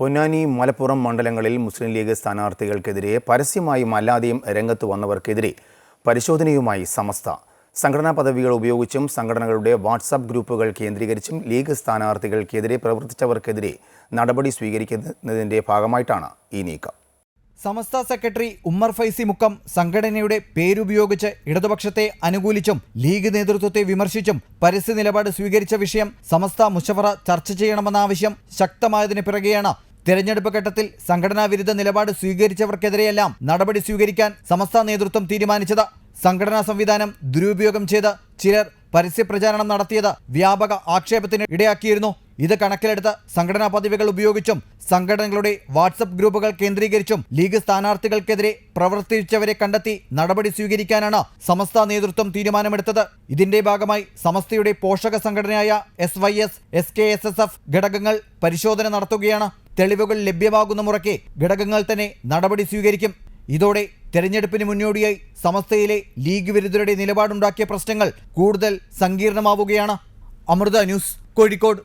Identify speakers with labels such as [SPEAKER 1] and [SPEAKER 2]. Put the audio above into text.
[SPEAKER 1] പൊന്നാനി മലപ്പുറം മണ്ഡലങ്ങളിൽ മുസ്ലിം ലീഗ് സ്ഥാനാർത്ഥികൾക്കെതിരെ പരസ്യമായും അല്ലാതെയും രംഗത്ത് വന്നവർക്കെതിരെ പരിശോധനയുമായി സമസ്ത. സംഘടനാ പദവികൾ ഉപയോഗിച്ചും സംഘടനകളുടെ വാട്സാപ്പ് ഗ്രൂപ്പുകൾ കേന്ദ്രീകരിച്ചും ലീഗ് സ്ഥാനാർത്ഥികൾക്കെതിരെ പ്രവർത്തിച്ചവർക്കെതിരെ നടപടി സ്വീകരിക്കുന്നതിന്റെ ഭാഗമായിട്ടാണ് ഈ നീക്കം.
[SPEAKER 2] സമസ്ത സെക്രട്ടറി ഉമ്മർ ഫൈസി മുക്കം സംഘടനയുടെ പേരുപയോഗിച്ച് ഇടതുപക്ഷത്തെ അനുകൂലിച്ചും ലീഗ് നേതൃത്വത്തെ വിമർശിച്ചും പരസ്യ നിലപാട് സ്വീകരിച്ച വിഷയം സമസ്ത മുഷവറ ചർച്ച ചെയ്യണമെന്ന ആവശ്യം ശക്തമായതിനു പിറകെയാണ്. തെരഞ്ഞെടുപ്പ് ഘട്ടത്തിൽ സംഘടനാ വിരുദ്ധ നിലപാട് സ്വീകരിച്ചവർക്കെതിരെയെല്ലാം നടപടി സ്വീകരിക്കാൻ സമസ്ത നേതൃത്വം തീരുമാനിച്ചത്. സംഘടനാ സംവിധാനം ദുരുപയോഗം ചെയ്ത് ചിലർ പരസ്യപ്രചാരണം നടത്തിയത് വ്യാപക ആക്ഷേപത്തിന് ഇടയാക്കിയിരുന്നു. ഇത് കണക്കിലെടുത്ത് സംഘടനാ പദവികൾ ഉപയോഗിച്ചും സംഘടനകളുടെ വാട്സപ്പ് ഗ്രൂപ്പുകൾ കേന്ദ്രീകരിച്ചും ലീഗ് സ്ഥാനാർത്ഥികൾക്കെതിരെ പ്രവർത്തിച്ചവരെ കണ്ടെത്തി നടപടി സ്വീകരിക്കാനാണ് സമസ്ത നേതൃത്വം തീരുമാനമെടുത്തത്. ഇതിന്റെ ഭാഗമായി സമസ്തയുടെ പോഷക സംഘടനയായ S Y S S K S S F ഘടകങ്ങൾ പരിശോധന നടത്തുകയാണ്. തെളിവുകൾ ലഭ്യമാകുന്ന മുറയ്ക്ക് ഘടകങ്ങൾ തന്നെ നടപടി സ്വീകരിക്കും. ഇതോടെ തെരഞ്ഞെടുപ്പിന് മുന്നോടിയായി സമസ്തയിലെ ലീഗ് വിരുദ്ധരുടെ നിലപാടുണ്ടാക്കിയ പ്രശ്നങ്ങൾ കൂടുതൽ സങ്കീർണമാവുകയാണ്. അമൃത ന്യൂസ് കോഴിക്കോട്.